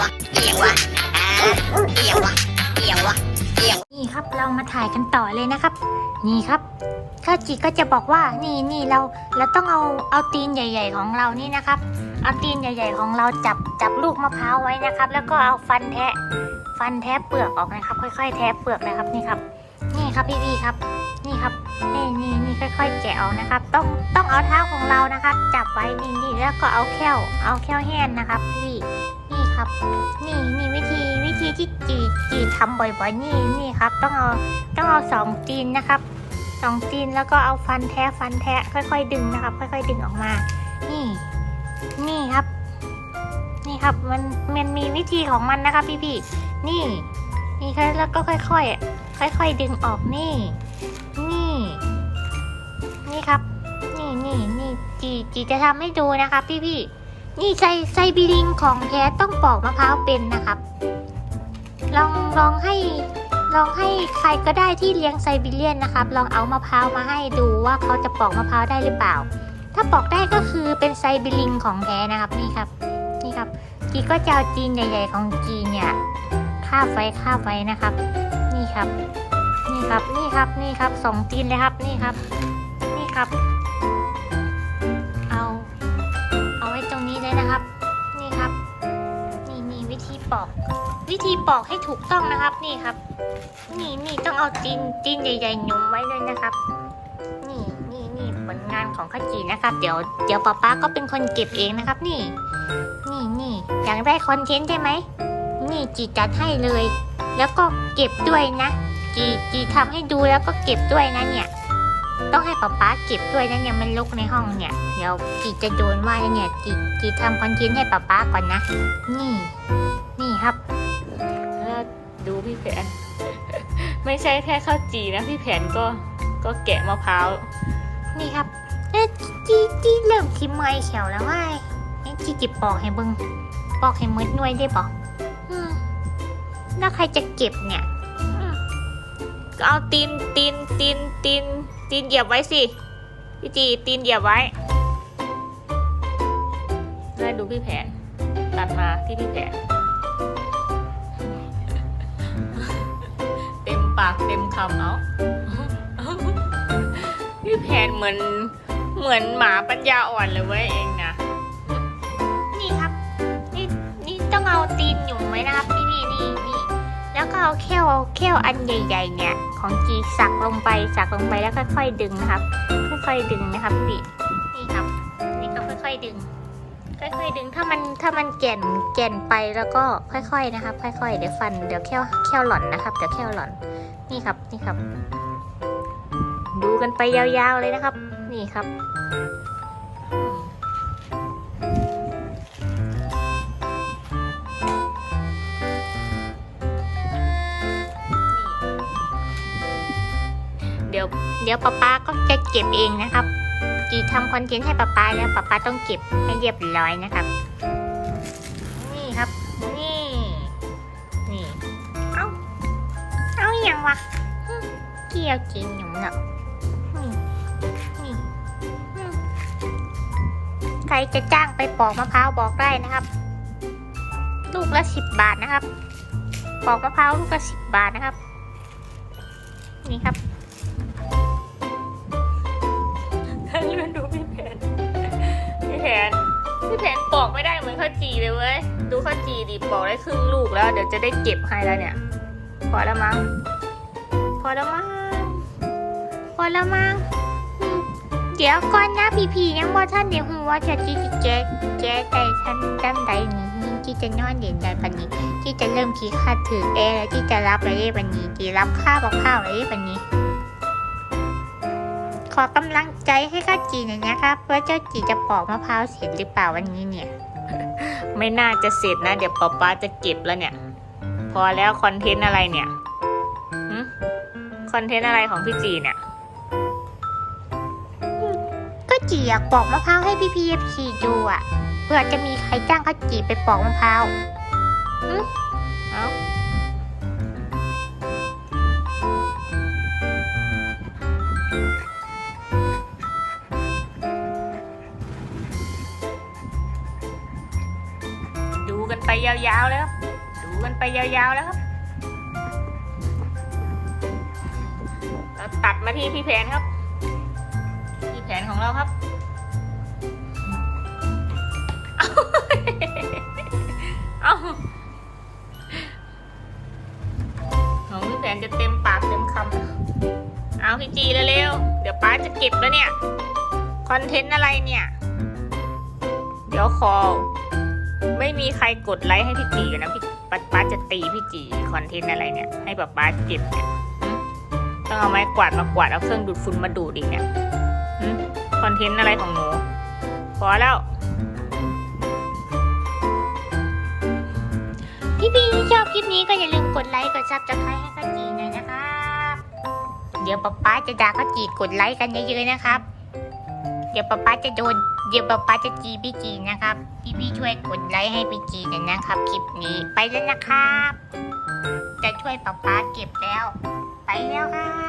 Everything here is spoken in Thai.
วะเอียงวะเอียงวะเอียงวะเอียงนี่ครับเรามาถ่ายกันต่อเลยนะครับ นี่ครับข้าวจีก็จะบอกว่านี่นี่เราเราต้องเอาเอาตีนใหญ่ ๆ ของเรานี่นะครับ เอาตีนใหญ่ ๆ ของเราจับจับลูกมะพร้าวไว้นะครับ แล้วก็เอาฟันแทะฟันแทะเปลือกออกนะครับ ค่อยๆ แทะเปลือกนะครับนี่ครับ นี่ครับพี่ๆครับ นี่ครับนี่นี่นี่ค่อยๆแกะออกนะครับ ต้องต้องเอาเท้าของเรานะครับ จับไว้นี่นี่แล้วก็เอาแข้วเอาแข้วแห้นนะครับพี่ นี่ครับ นี่นี่วิธีวิธีที่จีจีทำบ่อยๆนี่นี่ครับ ต้องเอาต้องเอาสองตีนนะครับสองตีนแล้วก็เอาฟันแทะฟันแทะค่อย ๆ ดึงนะครับ ค่อย ๆ ดึงออกมา นี่ นี่ครับ นี่ครับมันมันมีวิธีของมันนะครับ พี่ๆนี่ นี่แล้วก็ค่อยๆค่อย ๆ ดึงออกนี่ นี่ นี่ครับ นี่นี่นี่จีจีจะทำให้ดูนะครับ พี่ๆ นี่ไซไซบีลิงของแท้ต้องปอกมะพร้าวเป็นนะครับ ลองลองให้ลองให้ใครก็ได้ที่เลี้ยงไซบีเรียนนะครับ ลองเอามะพร้าวมาให้ดูว่าเขาจะปอกมะพร้าวได้หรือเปล่า ถ้าปอกได้ก็คือเป็นไซบีลิงของแท้นะครับนี่ครับนี่ครับจีก็จะเอาจีนใหญ่ ๆ ของจีนเนี่ยคาบไว้คาบไว้นะครับ นี่ครับ นี่ครับนี่ครับนี่ครับสองจีนเลยครับนี่ครับ นี่ครับ ปอก วิธีปอกให้ถูกต้องนะครับนี่ครับ นี่นี่ต้องเอาจีนจีนใหญ่ๆหนุ่มไว้เลยนะครับ นี่นี่นี่ผลงานของข้าจีนะครับ เดี๋ยวเดี๋ยวป๊าป๊าก็เป็นคนเก็บเองนะครับ นี่ นี่นี่อยากได้คอนเทนต์ใช่ไหมนี่จีจัดให้เลย แล้วก็เก็บด้วยนะจีจีทำให้ดูแล้วก็เก็บด้วยนะเนี่ย ต้องให้ป๊าป๊าเก็บด้วยนะเนี่ยมันลุกในห้องเนี่ย เดี๋ยวจีจะโดนว่าแล้วเนี่ยจีจีทำคอนเทนต์ให้ป๊าป๊าก่อนนะ นี่ ครับแล้วดูพี่แผน ไม่ใช่แค่ข้าวจีนะพี่แผนก็ก็แกะมะพร้าว นี่ครับเอ๊ะจีจีเริ่มคิมเมอยเขียวแล้วว่าไอ้จีจิบปอกให้เบิงปอกให้มืดหน่วยได้ปะอืมแล้วใครจะเก็บเนี่ยอืมก็เอาตีนตีนตีนตีนตีนเหยียบไว้สิพี่จีตีนเหยียบไว้แล้วดูพี่แผนตัดมาที่พี่แผน เต็มปากเต็มคำเอาพี่แผนเหมือนเหมือนหมาปัญญาอ่อนเลยเว้ยเองนะนี่ครับ นี่นี่ต้องเอาตีนหยุ่มไว้นะครับพี่พี่นี่นี่แล้วก็เอาแค่เอาแค่อันใหญ่ ๆ เนี่ย ของจีสักลงไปสักลงไปแล้วค่อยๆดึงนะครับ ค่อยๆดึงนะครับพี่นี่ครับ นี่ก็ค่อยๆดึง ค่อยๆดึงถ้ามันถ้ามันแก่นแก่นไปแล้วก็ค่อยๆนะครับ ค่อยๆ เดี๋ยวฟันเดี๋ยวแค่วแค่วหล่อนนะครับเดี๋ยวแค่วหล่อนนี่ครับนี่ครับ ดูกันไปยาวๆเลยนะครับ นี่ครับเดี๋ยวเดี๋ยวป๊าป๊าก็จะเก็บเองนะครับ จีทำคอนเทนต์ให้ป๊าป๊าแล้วป๊าป๊าต้องเก็บให้เรียบร้อยนะครับ นี่ครับ นี่ นี่ เอาเอาอย่างวะเกี่ยวจีนหนุ่มเนาะนี่นี่ใครจะจ้างไปปอกมะพร้าวบอกได้นะครับ ลูกละสิบบาทนะครับ ปอกมะพร้าวลูกละสิบบาทนะครับ นี่ครับ ข้าวจีเลยเว้ย ดูข้าวจีดิปอกได้ครึ่งลูกแล้ว เดี๋ยวจะได้เก็บให้แล้วเนี่ย พอแล้วมั้ง พอแล้วมั้ง พอแล้วมั้ง เดี๋ยวก่อนนะพี่พียังว่าท่านเดี๋ยวหัวจะที่จะแก้แก้ใจท่านจำใดนี้ที่จะนอนเด่นใจปันนี้ ที่จะเริ่มคิดค่าถือแอร์แล้วที่จะรับอะไรปันนี้ที่รับค่าบอกข้าวอะไรปันนี้ ขอกำลังใจให้ข้าจีหน่อยนะครับว่าเจ้าจีจะปอกมะพร้าวเสร็จหรือเปล่าวันนี้เนี่ย ไม่น่าจะเสร็จนะ เดี๋ยวป๊าป๊าจะเก็บแล้วเนี่ย พอแล้วคอนเทนต์อะไรเนี่ยหึคอนเทนต์อะไรของพี่จีเนี่ย ก็จีอยากปอกมะพร้าวให้พี่พีเอฟซีดูอะเผื่อจะมีใครจ้างข้าจีไปปอกมะพร้าวเอ้า ไปยาวๆแล้วครับ ดูกันไปยาวๆแล้วครับเราตัดมาที่พี่แผนครับ พี่แผนของเราครับเอาของพี่แผนจะเต็มปากเต็มคำเอาพี่จีเร็วๆ เดี๋ยวป้าจะเก็บแล้วเนี่ย คอนเทนต์อะไรเนี่ย เดี๋ยวขอ ไม่มีใครกดไลค์ให้พี่จีกันนะพี่ป้าป้าจะตีพี่จีคอนเทนต์อะไรเนี่ย ให้ป้าป้าเก็บเนี่ยต้องเอาไม้กวาดมากวาดเอาเครื่องดูดฝุ่นมาดูดอีกเนี่ยคอนเทนต์อะไรของหนูพอแล้ว พี่พี่ที่ชอบคลิปนี้ก็อย่าลืมกดไลค์กดซับสไครต์ให้ข้าจีหน่อยนะครับ เดี๋ยวป๊าป๊าจะด่าข้าจีกดไลค์กันเยอะๆนะครับ เดี๋ยวป๊าป๊าจะโดน เดี๋ยวป๊าป๊าจะจีพี่จีนะครับ พี่พี่ช่วยกดไลค์ให้พี่จีหน่อยนะครับคลิปนี้ไปแล้วนะครับ จะช่วยป๊าป๊าเก็บแล้ว ไปแล้วครับ